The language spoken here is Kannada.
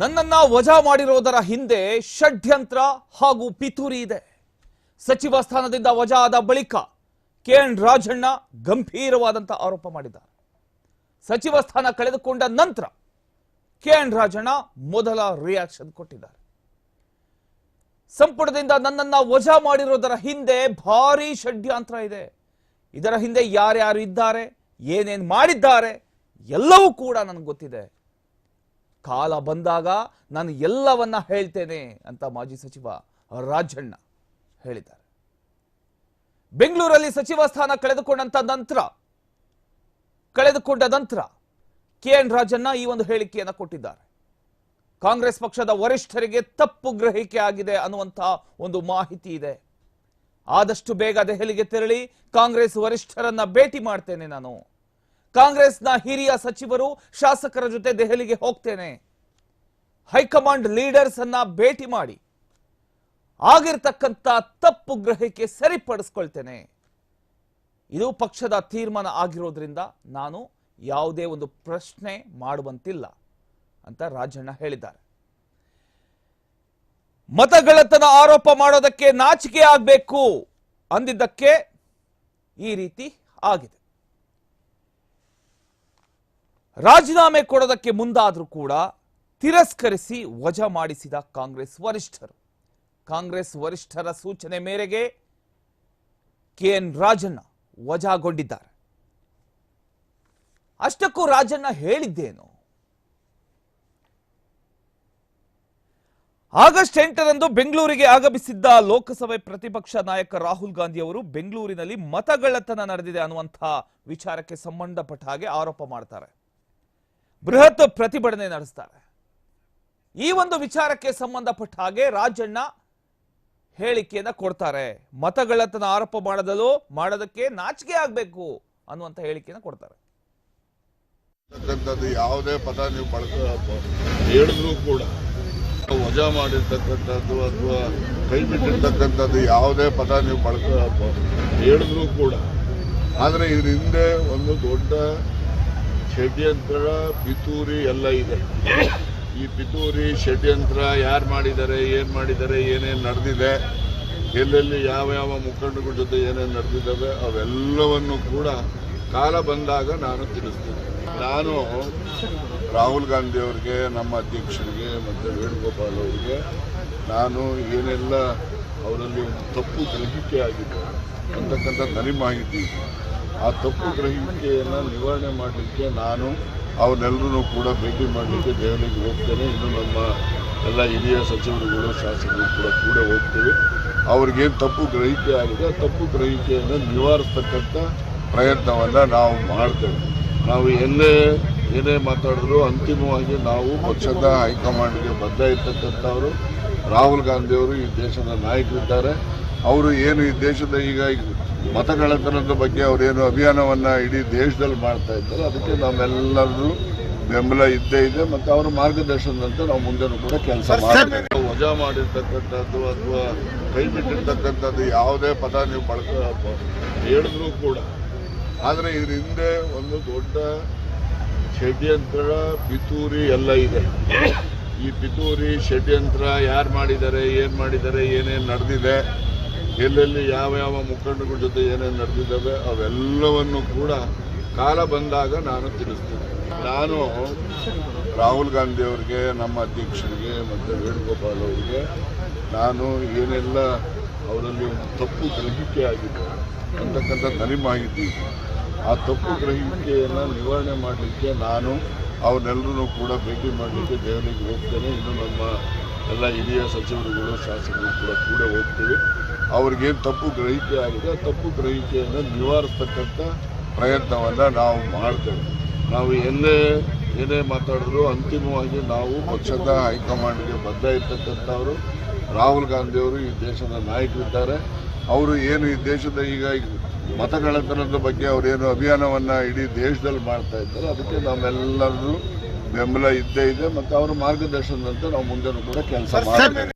ನನ್ನನ್ನ ವಜಾ ಮಾಡಿರೋದರ ಹಿಂದೆ ಷಡ್ಯಂತ್ರ ಹಾಗೂ ಪಿತೂರಿ ಇದೆ. ಸಚಿವ ಸ್ಥಾನದಿಂದ ವಜಾ ಆದ ಬಳಿಕ ಕೆ ಎನ್ ರಾಜಣ್ಣ ಗಂಭೀರವಾದಂತಹ ಆರೋಪ ಮಾಡಿದ್ದಾರೆ. ಸಚಿವ ಸ್ಥಾನ ಕಳೆದುಕೊಂಡ ನಂತರ ಕೆ ಎನ್ ರಾಜಣ್ಣ ಮೊದಲ ರಿಯಾಕ್ಷನ್ ಕೊಟ್ಟಿದ್ದಾರೆ. ಸಂಪುಟದಿಂದ ನನ್ನನ್ನ ವಜಾ ಮಾಡಿರೋದರ ಹಿಂದೆ ಭಾರಿ ಷಡ್ಯಂತ್ರ ಇದೆ. ಇದರ ಹಿಂದೆ ಯಾರ್ಯಾರು ಇದ್ದಾರೆ, ಏನೇನು ಮಾಡಿದ್ದಾರೆ, ಎಲ್ಲವೂ ಕೂಡ ನನಗೆ ಗೊತ್ತಿದೆ. ಕಾಲ ಬಂದಾಗ ನಾನು ಎಲ್ಲವನ್ನ ಹೇಳ್ತೇನೆ ಅಂತ ಮಾಜಿ ಸಚಿವ ರಾಜಣ್ಣ ಹೇಳಿದ್ದಾರೆ. ಬೆಂಗಳೂರಲ್ಲಿ ಸಚಿವ ಸ್ಥಾನ ಕಳೆದುಕೊಂಡಂತ ನಂತರ, ಕಳೆದುಕೊಂಡ ನಂತರ ಕೆ ಎನ್ ರಾಜಣ್ಣ ಈ ಒಂದು ಹೇಳಿಕೆಯನ್ನು ಕೊಟ್ಟಿದ್ದಾರೆ. ಕಾಂಗ್ರೆಸ್ ಪಕ್ಷದ ವರಿಷ್ಠರಿಗೆ ತಪ್ಪು ಗ್ರಹಿಕೆ ಆಗಿದೆ ಅನ್ನುವಂತಹ ಒಂದು ಮಾಹಿತಿ ಇದೆ. ಆದಷ್ಟು ಬೇಗ ದೆಹಲಿಗೆ ತೆರಳಿ ಕಾಂಗ್ರೆಸ್ ವರಿಷ್ಠರನ್ನ ಭೇಟಿ ಮಾಡ್ತೇನೆ ನಾನು. ಕಾಂಗ್ರೆಸ್ನ ಹಿರಿಯ ಸಚಿವರು ಶಾಸಕರ ಜೊತೆ ದೆಹಲಿಗೆ ಹೋಗ್ತೇನೆ. ಹೈಕಮಾಂಡ್ ಲೀಡರ್ಸ್ ಅನ್ನ ಭೇಟಿ ಮಾಡಿ. ಆಗಿರ್ತಕ್ಕಂಥ ತಪ್ಪು ಗ್ರಹಿಕೆ ಸರಿಪಡಿಸ್ಕೊಳ್ತೇನೆ. ಇದು ಪಕ್ಷದ ತೀರ್ಮಾನ ಆಗಿರೋದ್ರಿಂದ ನಾನು ಯಾವುದೇ ಒಂದು ಪ್ರಶ್ನೆ ಮಾಡುವಂತಿಲ್ಲ ಅಂತ ರಾಜಣ್ಣ ಹೇಳಿದ್ದಾರೆ. ಮತಗಳತನ ಆರೋಪ ಮಾಡೋದಕ್ಕೆ ನಾಚಿಕೆ ಆಗಬೇಕು ಅಂದಿದ್ದಕ್ಕೆ ಈ ರೀತಿ ಆಗಿದೆ. ರಾಜೀನಾಮೆ ಕೊಡೋದಕ್ಕೆ ಮುಂದಾದರೂ ಕೂಡ ತಿರಸ್ಕರಿಸಿ ವಜಾ ಮಾಡಿಸಿದ ಕಾಂಗ್ರೆಸ್ ವರಿಷ್ಠರು. ಕಾಂಗ್ರೆಸ್ ವರಿಷ್ಠರ ಸೂಚನೆ ಮೇರೆಗೆ ಕೆ ಎನ್ ರಾಜಣ್ಣ ವಜಾಗೊಂಡಿದ್ದಾರೆ. ಅಷ್ಟಕ್ಕೂ ರಾಜಣ್ಣ ಹೇಳಿದ್ದೇನು? ಆಗಸ್ಟ್ ಎಂಟರಂದು ಬೆಂಗಳೂರಿಗೆ ಆಗಮಿಸಿದ್ದ ಲೋಕಸಭೆ ಪ್ರತಿಪಕ್ಷ ನಾಯಕ ರಾಹುಲ್ ಗಾಂಧಿ ಅವರು ಬೆಂಗಳೂರಿನಲ್ಲಿ ಮತಗಳ್ಳತನ ನಡೆದಿದೆ ಅನ್ನುವಂಥ ವಿಚಾರಕ್ಕೆ ಸಂಬಂಧಪಟ್ಟ ಹಾಗೆ ಆರೋಪ ಮಾಡ್ತಾರೆ. ಬೃಹತ್ ಪ್ರತಿಭಟನೆ ನಡೆಸ್ತಾರೆ. ಈ ಒಂದು ವಿಚಾರಕ್ಕೆ ಸಂಬಂಧಪಟ್ಟ ಹಾಗೆ ರಾಜಣ್ಣ ಹೇಳಿಕೆಯನ್ನ ಕೊಡ್ತಾರೆ. ಮತಗಳತನ ಆರೋಪ ಮಾಡದಲು ಮಾಡೋದಕ್ಕೆ ನಾಚಿಕೆ ಆಗಬೇಕು ಅನ್ನುವಂಥ ಹೇಳಿಕೆಯನ್ನ ಕೊಡ್ತಾರೆ. ಯಾವುದೇ ಪದ ನೀವು ಬಳಸ ಹೇಳಿದ್ರು ಕೂಡ ವಜಾ ಮಾಡಿರ್ತಕ್ಕಂಥದ್ದು ಅಥವಾ ಕೈ ಬಿಟ್ಟಿರ್ತಕ್ಕಂಥದ್ದು ಯಾವುದೇ ಪದ ನೀವು ಬಳಸ ಹೇಳಿದ್ರು ಕೂಡ. ಆದರೆ ಇದ್ರ ಹಿಂದೆ ಒಂದು ದೊಡ್ಡ ಷಡ್ಯಂತ್ರ, ಪಿತೂರಿ ಎಲ್ಲ ಇದೆ. ಈ ಪಿತೂರಿ, ಷಡ್ಯಂತ್ರ ಯಾರು ಮಾಡಿದ್ದಾರೆ, ಏನು ಮಾಡಿದ್ದಾರೆ, ಏನೇನು ನಡೆದಿದೆ, ಎಲ್ಲೆಲ್ಲಿ ಯಾವ ಯಾವ ಮುಖಂಡಗಳ ಜೊತೆ ಏನೇನು ನಡೆದಿದ್ದಾವೆ, ಅವೆಲ್ಲವನ್ನು ಕೂಡ ಕಾಲ ಬಂದಾಗ ನಾನು ತಿಳಿಸ್ತೀನಿ. ನಾನು ರಾಹುಲ್ ಗಾಂಧಿ ಅವರಿಗೆ, ನಮ್ಮ ಅಧ್ಯಕ್ಷರಿಗೆ ಮತ್ತು ವೇಣುಗೋಪಾಲ್ ಅವರಿಗೆ, ನಾನು ಏನೆಲ್ಲ ಅವರಲ್ಲಿ ತಪ್ಪು ಗ್ರಹಿಕೆ ಆಗಿದೆ ಅಂತಕ್ಕಂಥ ನನಗೆ ಮಾಹಿತಿ ಆ ತಪ್ಪು ಗ್ರಹಿಕೆಯನ್ನು ನಿವಾರಣೆ ಮಾಡಲಿಕ್ಕೆ ನಾನು ಅವನ್ನೆಲ್ಲರೂ ಕೂಡ ಭೇಟಿ ಮಾಡಲಿಕ್ಕೆ ದೆಹಲಿಗೆ ಹೋಗ್ತೇನೆ. ಇನ್ನು ನಮ್ಮ ಎಲ್ಲ ಹಿರಿಯ ಸಚಿವರುಗಳು, ಶಾಸಕರು ಕೂಡ ಕೂಡ ಹೋಗ್ತೀವಿ. ಅವ್ರಿಗೇನು ತಪ್ಪು ಗ್ರಹಿಕೆ ಆಗಿದೆ ತಪ್ಪು ಗ್ರಹಿಕೆಯನ್ನು ನಿವಾರಿಸ್ತಕ್ಕಂಥ ಪ್ರಯತ್ನವನ್ನು ನಾವು ಮಾಡ್ತೇವೆ. ನಾವು ಎಲ್ಲೇ ಏನೇ ಮಾತಾಡಿದ್ರು ಅಂತಿಮವಾಗಿ ನಾವು ಪಕ್ಷದ ಹೈಕಮಾಂಡ್ಗೆ ಬದ್ಧ ಇರ್ತಕ್ಕಂಥವರು. ರಾಹುಲ್ ಗಾಂಧಿಯವರು ಈ ದೇಶದ ನಾಯಕರಿದ್ದಾರೆ. ಅವರು ಏನು ಈ ದೇಶದ ಈಗ ಮತಗಳ್ಳತನದ ಬಗ್ಗೆ ಅವರೇನು ಅಭಿಯಾನವನ್ನು ಇಡೀ ದೇಶದಲ್ಲಿ ಮಾಡ್ತಾ ಇದ್ದಾರೆ ಅದಕ್ಕೆ ನಾವೆಲ್ಲರೂ ಬೆಂಬಲ ಇದ್ದೇ ಇದೆ ಮತ್ತು ಅವರ ಮಾರ್ಗದರ್ಶನದಂತೆ ನಾವು ಮುಂದೆನೂ ಕೂಡ ಕೆಲಸ ಮಾಡ್ತೇವೆ ವಜಾ ಮಾಡಿರ್ತಕ್ಕಂಥದ್ದು ಅಥವಾ ಕೈ ಬಿಟ್ಟಿರ್ತಕ್ಕಂಥದ್ದು ಯಾವುದೇ ಪದ ನೀವು ಬಳಕ ಹೇಳಿದ್ರು ಕೂಡ. ಆದರೆ ಇದ್ರ ಹಿಂದೆ ಒಂದು ದೊಡ್ಡ ಷಡ್ಯಂತ್ರ ಪಿತೂರಿ ಎಲ್ಲ ಇದೆ. ಈ ಪಿತೂರಿ ಷಡ್ಯಂತ್ರ ಯಾರು ಮಾಡಿದ್ದಾರೆ ಏನು ಮಾಡಿದ್ದಾರೆ ಏನೇನು ನಡೆದಿದೆ ಎಲ್ಲೆಲ್ಲಿ ಯಾವ ಯಾವ ಮುಖಂಡಗಳ ಜೊತೆ ಏನೇನು ನಡೆದಿದ್ದಾವೆ ಅವೆಲ್ಲವನ್ನು ಕೂಡ ಕಾಲ ಬಂದಾಗ ನಾನು ತಿಳಿಸ್ತೀನಿ. ನಾನು ರಾಹುಲ್ ಗಾಂಧಿ ಅವರಿಗೆ, ನಮ್ಮ ಅಧ್ಯಕ್ಷರಿಗೆ ಮತ್ತು ವೇಣುಗೋಪಾಲ್ ಅವರಿಗೆ ನಾನು ಏನೆಲ್ಲ ಅವರಲ್ಲಿ ತಪ್ಪು ಗ್ರಹಿಕೆ ಆಗಿದೆ ಅಂತಕ್ಕಂಥ ನನಗೆ ಮಾಹಿತಿ ಆ ತಪ್ಪು ಗ್ರಹಿಕೆಯನ್ನು ನಿವಾರಣೆ ಮಾಡಲಿಕ್ಕೆ ನಾನು ಅವನ್ನೆಲ್ಲರೂ ಕೂಡ ಭೇಟಿ ಮಾಡಲಿಕ್ಕೆ ದೆಹಲಿಗೆ ಹೋಗ್ತೇನೆ. ಇನ್ನು ನಮ್ಮ ಎಲ್ಲ ಹಿರಿಯ ಸಚಿವರುಗಳು, ಶಾಸಕರು ಕೂಡ ಕೂಡ ಹೋಗ್ತೀವಿ. ಅವ್ರಿಗೇನು ತಪ್ಪು ಗ್ರಹಿಕೆ ಆಗಿದೆ. ಆ ತಪ್ಪು ಗ್ರಹಿಕೆಯನ್ನು ನಿವಾರಿಸ್ತಕ್ಕಂಥ ಪ್ರಯತ್ನವನ್ನು ನಾವು ಮಾಡ್ತೇವೆ. ನಾವು ಎಲ್ಲೇ ಏನೇ ಮಾತಾಡಿದ್ರು ಅಂತಿಮವಾಗಿ ನಾವು ಪಕ್ಷದ ಹೈಕಮಾಂಡ್ಗೆ ಬದ್ಧ ಇರ್ತಕ್ಕಂಥವರು. ರಾಹುಲ್ ಗಾಂಧಿಯವರು ಈ ದೇಶದ ನಾಯಕರಿದ್ದಾರೆ. ಅವರು ಏನು ಈ ದೇಶದ ಈಗ ಮತಗಳತನದ ಬಗ್ಗೆ ಅವರೇನು ಅಭಿಯಾನವನ್ನು ಇಡೀ ದೇಶದಲ್ಲಿ ಮಾಡ್ತಾ ಇದ್ದಾರೆ. ಅದಕ್ಕೆ ನಾವೆಲ್ಲರೂ ಬೆಂಬಲ ಇದ್ದೇ ಇದೆ. ಮತ್ತು ಅವರ ಮಾರ್ಗದರ್ಶನದಂತೆ ನಾವು ಮುಂದೆ ಕೂಡ ಕೆಲಸ ಮಾಡ್ತೇವೆ.